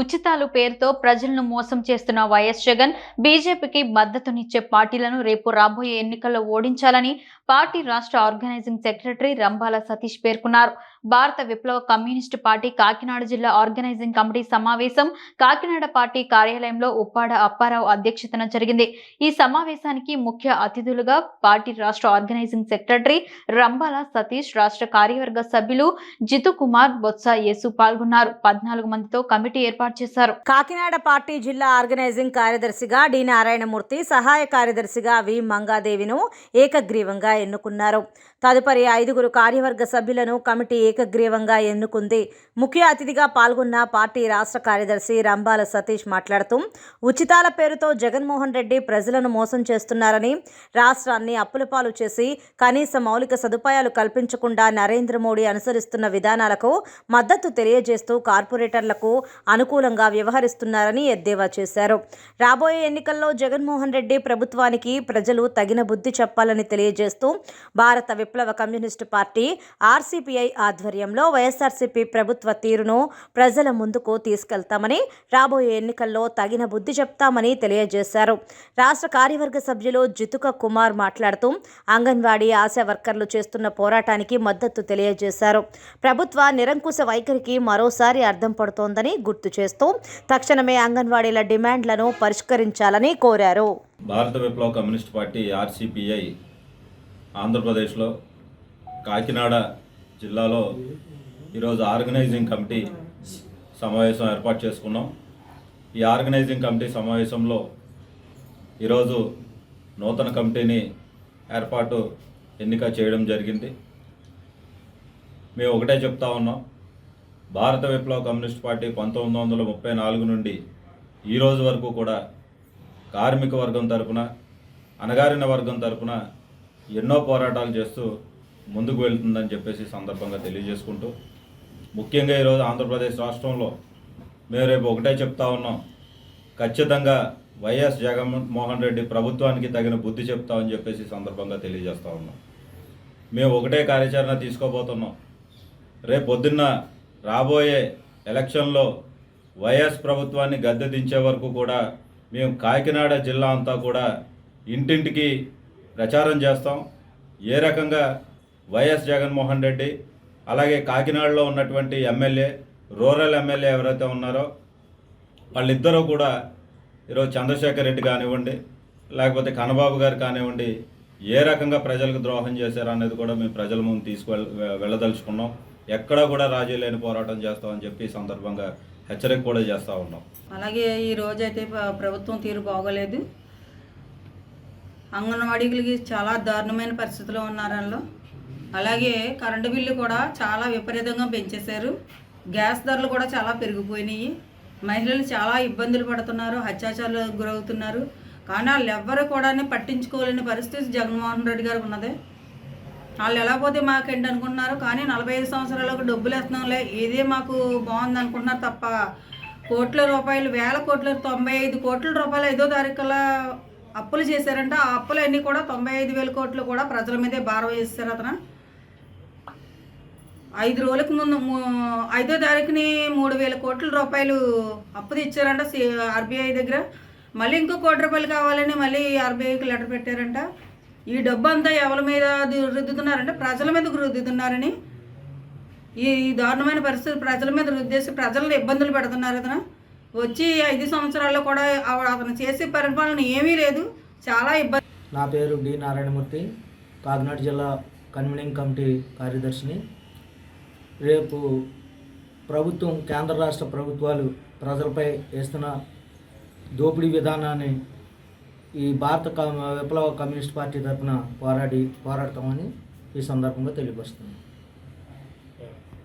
ఉచితాలు పేరుతో ప్రజలను మోసం చేస్తున్న వైఎస్ జగన్ బీజేపీకి మద్దతునిచ్చే పార్టీలను రేపు రాబోయే ఎన్నికల్లో ఓడించాలని పార్టీ రాష్ట్ర ఆర్గనైజింగ్ సెక్రటరీ రంబాల సతీష్ పేర్కొన్నారు. భారత విప్లవ కమ్యూనిస్టు పార్టీ కాకినాడ జిల్లా ఆర్గనైజింగ్ కమిటీ సమావేశం కాకినాడ పార్టీ కార్యాలయంలో ఉప్పాడ అప్పారావు అధ్యక్షతన జరిగింది. ఈ సమావేశానికి ముఖ్య అతిథులుగా పార్టీ రాష్ట్ర ఆర్గనైజింగ్ సెక్రటరీ రంబాల సతీష్ రాష్ట్ర కార్యవర్గ సభ్యులు జితు కుమార్ బొత్స యేసు పాల్గొన్నారు. పద్నాలుగు మందితో కమిటీ ఏర్పాటు చేశారు. కాకినాడ పార్టీ జిల్లా ఆర్గనైజింగ్ కార్యదర్శిగా డి నారాయణమూర్తి సహాయ కార్యదర్శిగా వి మంగాదేవిను ఏకగ్రీవంగా ఎన్నుకున్నారు. తదుపరి ఐదుగురు కార్యవర్గ సభ్యులను కమిటీ ఏకగ్రీవంగా ఎన్నుకుంది. ముఖ్య అతిథిగా పాల్గొన్న పార్టీ రాష్ట్ర కార్యదర్శి రంబాల సతీష్ మాట్లాడుతూ ఉచితాల పేరుతో జగన్మోహన్ రెడ్డి ప్రజలను మోసం చేస్తున్నారని రాష్ట్రాన్ని అప్పులపాలు చేసి కనీస మౌలిక సదుపాయాలు కల్పించకుండా నరేంద్ర మోడీ అనుసరిస్తున్న విధానాలకు మద్దతు తెలియజేస్తూ కార్పొరేటర్లకు అనుకూలంగా వ్యవహరిస్తున్నారని ఎద్దేవా చేశారు. రాబోయే ఎన్నికల్లో జగన్మోహన్ రెడ్డి ప్రభుత్వానికి ప్రజలు తగిన బుద్ధి చెప్పాలని తెలియజేస్తూ భారత విప్లవ కమ్యూనిస్టు పార్టీ ఆర్సీపీఐ ఆధ్వర్యంలో వైఎస్ఆర్సీపీ ప్రభుత్వ తీరును ప్రజల ముందుకు తీసుకెళ్తామని రాబోయే ఎన్నికల్లో తగిన బుద్ధి చెప్తామని తెలియజేశారు. రాష్ట్ర కార్యవర్గ సభ్యులు జితుక కుమార్ మాట్లాడుతూ అంగన్వాడీ ఆశా వర్కర్లు చేస్తున్న పోరాటానికి మద్దతు తెలియజేశారు. ప్రభుత్వ నిరంకుశ వైఖరికి మరోసారి అర్థం పడుతోందని గుర్తు చేస్తూ తక్షణమే అంగన్వాడీల డిమాండ్లను పరిష్కరించాలని కోరారు. భారత విప్లవ కమ్యూనిస్ట్ పార్టీ ఆర్సీపీఐ ఆంధ్రప్రదేశ్లో కాకినాడ జిల్లాలో ఈరోజు ఆర్గనైజింగ్ కమిటీ సమావేశం ఏర్పాటు చేసుకున్నాం. ఈ ఆర్గనైజింగ్ కమిటీ సమావేశంలో ఈరోజు నూతన కమిటీని ఏర్పాటు ఎన్నిక చేయడం జరిగింది. మేము ఒకటే చెప్తా ఉన్నాం. భారత విప్లవ కమ్యూనిస్ట్ పార్టీ పంతొమ్మిది వందల ముప్పై నాలుగు నుండి ఈ రోజు వరకు కూడా కార్మిక వర్గం తరపున అణగారిన వర్గం తరపున ఎన్నో పోరాటాలు చేస్తూ ముందుకు వెళ్తుందని చెప్పేసి సందర్భంగా తెలియజేసుకుంటూ ముఖ్యంగా ఈరోజు ఆంధ్రప్రదేశ్ రాష్ట్రంలో మేము రేపు ఒకటే చెప్తా ఉన్నాం. ఖచ్చితంగా వైఎస్ జగన్మోహన్ రెడ్డి ప్రభుత్వానికి తగిన బుద్ధి చెప్తామని చెప్పేసి సందర్భంగా తెలియజేస్తా ఉన్నాం. మేము ఒకటే కార్యాచరణ తీసుకోబోతున్నాం. రేపు పొద్దున్న రాబోయే ఎలక్షన్లో వైఎస్ ప్రభుత్వాన్ని గద్దె దించే వరకు కూడా మేము కాకినాడ జిల్లా అంతా కూడా ఇంటింటికి ప్రచారం చేస్తాం. ఏ రకంగా వైఎస్ జగన్మోహన్ రెడ్డి అలాగే కాకినాడలో ఉన్నటువంటి ఎమ్మెల్యే రూరల్ ఎమ్మెల్యే ఎవరైతే ఉన్నారో వాళ్ళిద్దరూ కూడా ఈరోజు చంద్రశేఖర్ రెడ్డి కానివ్వండి లేకపోతే కన్నబాబు గారు కానివ్వండి ఏ రకంగా ప్రజలకు ద్రోహం చేశారు అనేది కూడా మేము ప్రజల ముందు తీసుకువెళ్ వెళ్ళదలుచుకున్నాం. ఎక్కడా కూడా రాజీ లేని పోరాటం చేస్తామని చెప్పి ఈ సందర్భంగా హెచ్చరిక కూడా చేస్తూ ఉన్నాం. అలాగే ఈ రోజైతే ప్రభుత్వం తీరు బాగోలేదు. అంగన్వాడీలకి చాలా దారుణమైన పరిస్థితిలో ఉన్నారు అందులో. అలాగే కరెంటు బిల్లు కూడా చాలా విపరీతంగా పెంచేశారు. గ్యాస్ ధరలు కూడా చాలా పెరిగిపోయినాయి. మహిళలు చాలా ఇబ్బందులు పడుతున్నారు అత్యాచారాలకు గురవుతున్నారు. కానీ వాళ్ళు ఎవ్వరు కూడా పట్టించుకోలేని పరిస్థితి జగన్మోహన్ రెడ్డి గారికి ఉన్నది. వాళ్ళు ఎలా పోతే మాకేంటి అనుకుంటున్నారు? కానీ నలభై ఐదు సంవత్సరాలకు డబ్బులు వేస్తున్నాంలే. ఇదే మాకు బాగుంది అనుకుంటున్నారు తప్ప కోట్ల రూపాయలు వేల కోట్ల తొంభై ఐదు కోట్ల రూపాయలు ఐదో తారీఖులా అప్పులు చేశారంట. ఆ అప్పులన్నీ కూడా తొంభై ఐదు వేల కోట్లు కూడా ప్రజల మీదే భారం వేస్తారు అతను. ఐదు రోజులకు ముందు ఐదో తారీఖుని మూడు వేల కోట్ల రూపాయలు అప్పు తెచ్చారంట ఆర్బీఐ దగ్గర. మళ్ళీ ఇంకో కోటి రూపాయలు కావాలని మళ్ళీ ఆర్బీఐకి లెటర్ పెట్టారంట. ఈ డబ్బు అంతా ఎవరి మీద ది- రుద్దుతున్నారంటే? ప్రజల మీదకు రుద్దుతున్నారని. ఈ దారుణమైన పరిస్థితి ప్రజల మీద రుద్దేసి ప్రజలను ఇబ్బందులు పెడుతున్నారు అతను. వచ్చి ఐదు సంవత్సరాల్లో కూడా అతను చేసే పరిపాలన ఏమీ లేదు. చాలా ఇబ్బంది నా పేరు డి నారాయణమూర్తి. కాకినాడ జిల్లా కన్వీనింగ్ కమిటీ కార్యదర్శిని. రేపు ప్రభుత్వం కేంద్ర రాష్ట్ర ప్రభుత్వాలు ప్రజలపై వేస్తున్న దోపిడీ విధానాన్ని ఈ భారత విప్లవ కమ్యూనిస్ట్ పార్టీ తరఫున పోరాడి పోరాడతామని ఈ సందర్భంగా తెలియపరుస్తున్నాను.